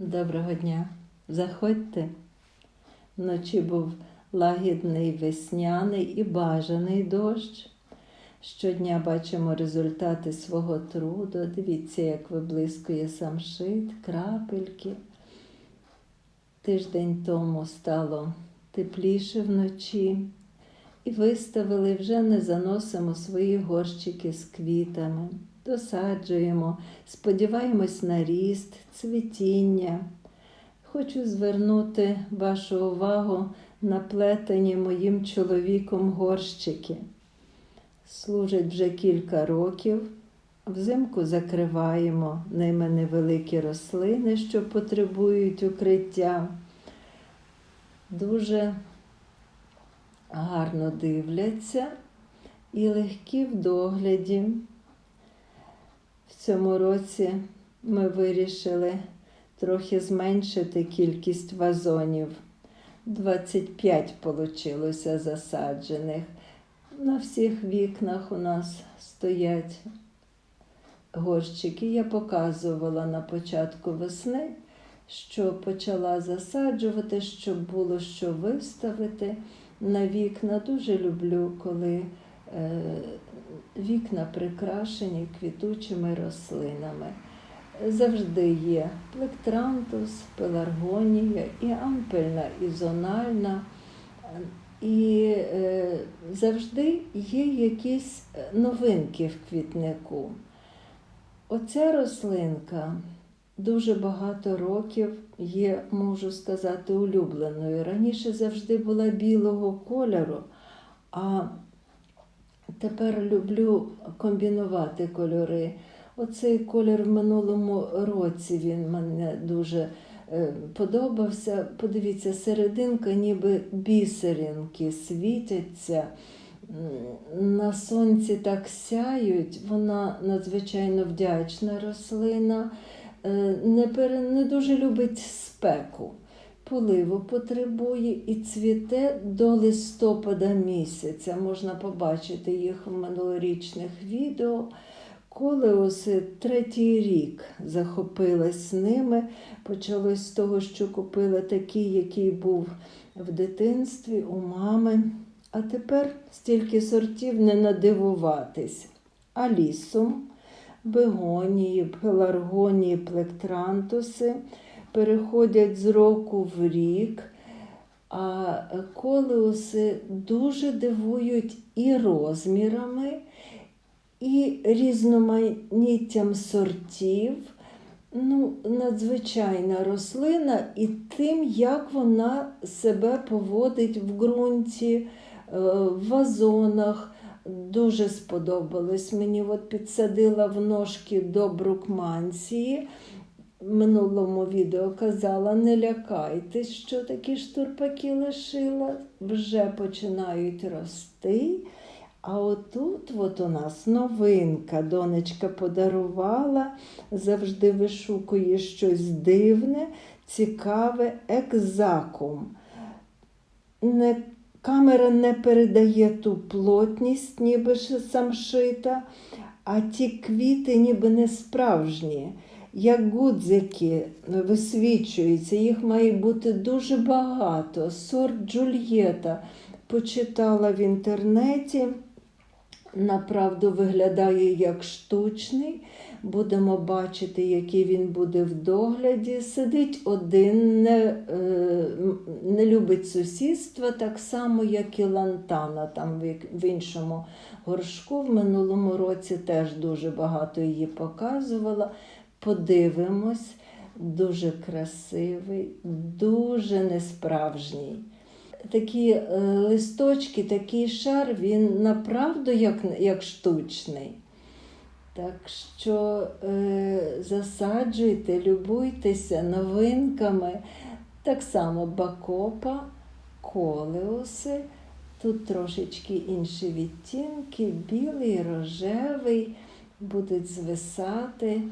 Доброго дня. Заходьте. Вночі був лагідний весняний і бажаний дощ. Щодня бачимо результати свого труду. Дивіться, як виблискує самшит, крапельки. Тиждень тому стало тепліше вночі. І виставили, вже не заносимо свої горщики з квітами, досаджуємо, сподіваємось на ріст, цвітіння. Хочу звернути вашу увагу на плетені моїм чоловіком горщики. Служать вже кілька років. Взимку закриваємо ними невеликі рослини, що потребують укриття. Дуже гарно дивляться і легкі в догляді. Цьому році ми вирішили трохи зменшити кількість вазонів. 25 вийшло засаджених. На всіх вікнах у нас стоять горщики. Я показувала на початку весни, що почала засаджувати, щоб було що виставити на вікна. Дуже люблю, коли е, вікна прикрашені квітучими рослинами. Завжди є плектрантус, пеларгонія і ампельна, і зональна. І е, завжди є якісь новинки в квітнику. Оця рослинка дуже багато років є, можу сказати, улюбленою. Раніше завжди була білого кольору, а тепер люблю комбінувати кольори. Оцей колір в минулому році він мене дуже е, подобався. Подивіться, серединка, ніби бісеринки світяться. На сонці так сяють, вона надзвичайно вдячна рослина, е, не, пере, не дуже любить спеку. Поливу потребує і цвіте до листопада місяця. Можна побачити їх в минулорічних відео. Колеуси третій рік захопилась ними. Почалось з того, що купила такий, який був в дитинстві у мами. А тепер стільки сортів не надивуватись. Алісум, бегонії, пеларгонії, плектрантуси переходять з року в рік. А колеуси дуже дивують і розмірами, і різноманіттям сортів. Ну, надзвичайна рослина і тим, як вона себе поводить в ґрунті, е, в вазонах. Дуже сподобалось. Мені от підсадила в ножки до брукмансії. Минулому відео казала, не лякайтесь, що такі штурпаки лишила, вже починають рости. А отут от у нас новинка. Донечка подарувала, завжди вишукує щось дивне, цікаве, екзакум. Не, камера не передає ту плотність, ніби самшита, а ті квіти ніби не справжні. Як гудзики висвічуються, їх має бути дуже багато. Сорт Джульєта почитала в інтернеті. Направду виглядає як штучний. Будемо бачити, який він буде в догляді. Сидить один, не, е, не любить сусідства, так само, як і лантана. Там в, в іншому горшку в минулому році теж дуже багато її показувала. Подивимось, дуже красивий, дуже несправжній такі е, листочки, такий шар, він направду як, як штучний. Так що е, засаджуйте, любуйтеся новинками. Так само бакопа, колеуси. Тут трошечки інші відтінки, білий, рожевий, будуть звисати.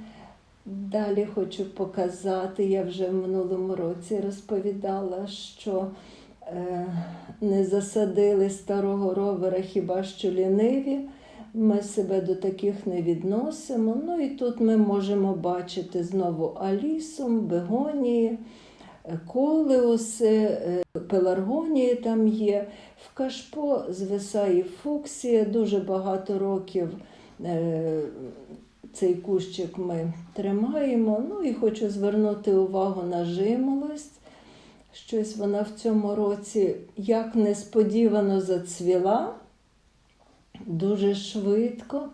Далі хочу показати, я вже в минулому році розповідала, що е, не засадили старого ровера хіба що ліниві. Ми себе до таких не відносимо. Ну і тут ми можемо бачити знову алісум, бегонії, колеуси, е, пеларгонії там є. В кашпо звисає фуксія, дуже багато років е, цей кущик ми тримаємо. Ну і хочу звернути увагу на жимолость. Щось вона в цьому році як несподівано зацвіла, дуже швидко.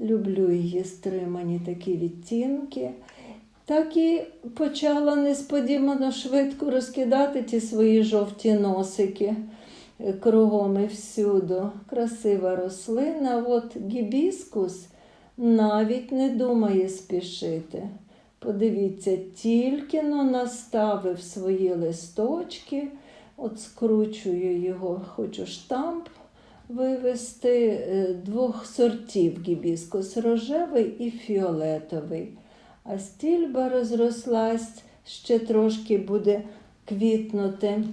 Люблю її стримані такі відтінки. Так і почала несподівано швидко розкидати ті свої жовті носики кругом і всюду. Красива рослина. От гібіскус навіть не думає спішити. Подивіться, тільки но наставив свої листочки, от скручую його, хочу штамп вивести е, двох сортів гібіскус рожевий і фіолетовий. А стільба розрослась, ще трошки буде квітнути.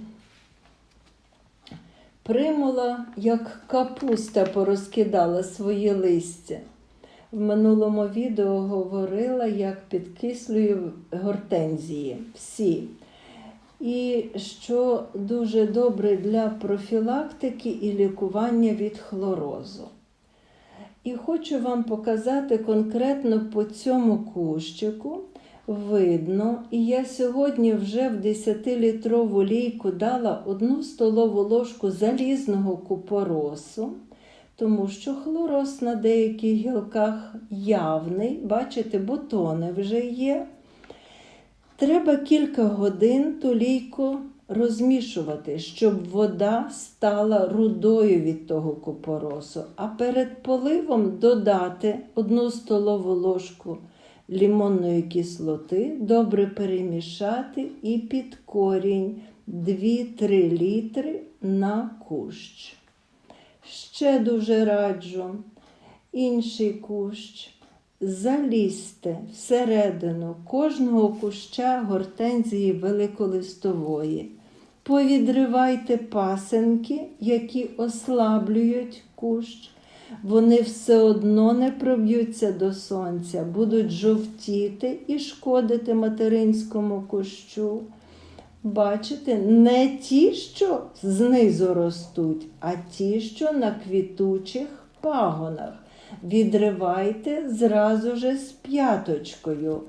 Примула, як капуста, порозкидала свої листя. В минулому відео говорила, як підкислюю гортензії всі. І що дуже добре для профілактики і лікування від хлорозу. І хочу вам показати конкретно по цьому кущику. Видно, і я сьогодні вже в 10-літрову лійку дала одну столову ложку залізного купоросу тому що хлороз на деяких гілках явний, бачите, бутони вже є. Треба кілька годин ту лійку розмішувати, щоб вода стала рудою від того купоросу, а перед поливом додати одну столову ложку лімонної кислоти, добре перемішати і під корінь 2-3 літри на кущ. Ще дуже раджу інший кущ. Залізьте всередину кожного куща гортензії великолистової. Повідривайте пасенки, які ослаблюють кущ. Вони все одно не проб'ються до сонця, будуть жовтіти і шкодити материнському кущу. Бачите, не ті, що знизу ростуть, а ті, що на квітучих пагонах. Відривайте зразу же з п'яточкою.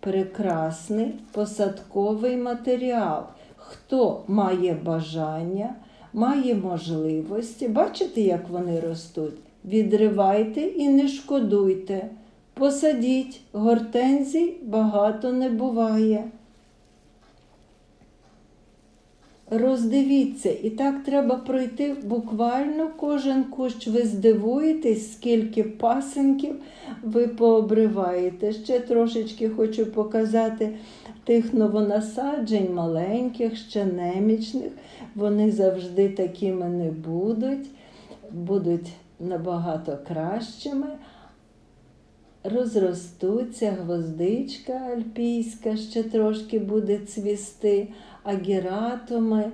Прекрасний посадковий матеріал. Хто має бажання, має можливості, бачите, як вони ростуть? Відривайте і не шкодуйте. Посадіть, гортензій багато не буває. Роздивіться, і так треба пройти буквально кожен кущ. Ви здивуєтесь, скільки пасенків ви пообриваєте. Ще трошечки хочу показати тих новонасаджень, маленьких, ще немічних. Вони завжди такими не будуть, будуть набагато кращими. Розростуться гвоздичка альпійська, ще трошки буде цвісти агератуми.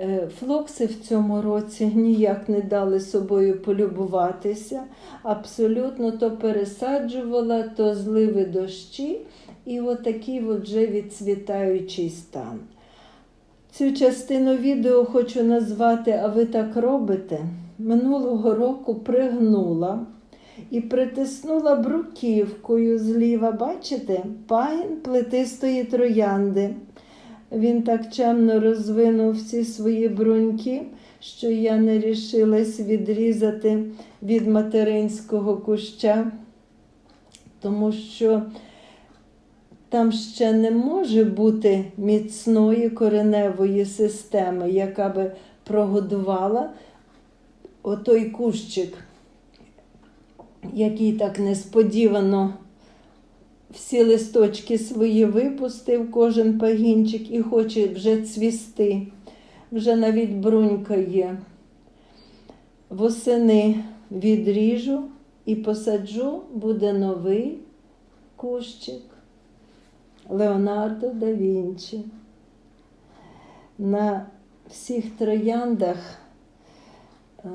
Е, флокси в цьому році ніяк не дали собою полюбуватися. Абсолютно то пересаджувала, то зливи дощі, і отакий от вже відцвітаючий стан. Цю частину відео хочу назвати А ви так робите? Минулого року пригнула і притиснула бруківкою зліва, бачите, пагін плетистої троянди. Він так чемно розвинув всі свої бруньки, що я не рішилась відрізати від материнського куща, тому що там ще не може бути міцної кореневої системи, яка би прогодувала отой кущик, який так несподівано всі листочки свої випустив, кожен пагінчик і хоче вже цвісти. Вже навіть брунька є. Восени відріжу і посаджу, буде новий кущик Леонардо да Вінчі. На всіх трояндах е,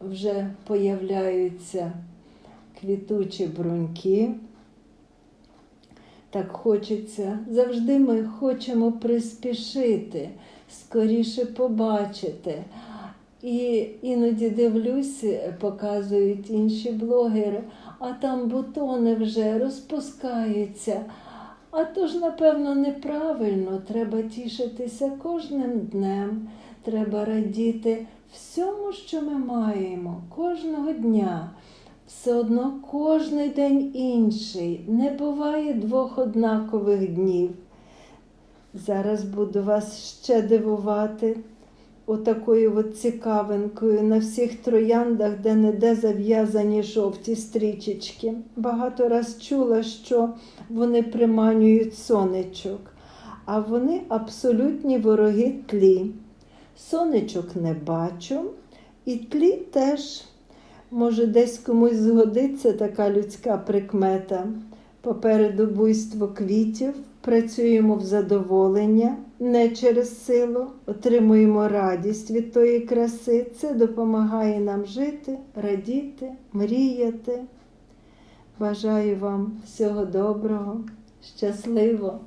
вже появляються квітучі бруньки. Так хочеться, завжди ми хочемо приспішити, скоріше побачити. І іноді дивлюсь, показують інші блогери, а там бутони вже розпускаються. А то ж, напевно, неправильно. Треба тішитися кожним днем, треба радіти всьому, що ми маємо, кожного дня. Все одно кожний день інший. Не буває двох однакових днів. Зараз буду вас ще дивувати отакою от цікавинкою на всіх трояндах, де не де зав'язані жовті стрічечки. Багато раз чула, що вони приманюють сонечок, а вони абсолютні вороги тлі. Сонечок не бачу, і тлі теж. Може, десь комусь згодиться така людська прикмета. Попереду буйство квітів, працюємо в задоволення, не через силу, отримуємо радість від тої краси. Це допомагає нам жити, радіти, мріяти. Бажаю вам всього доброго, щасливо!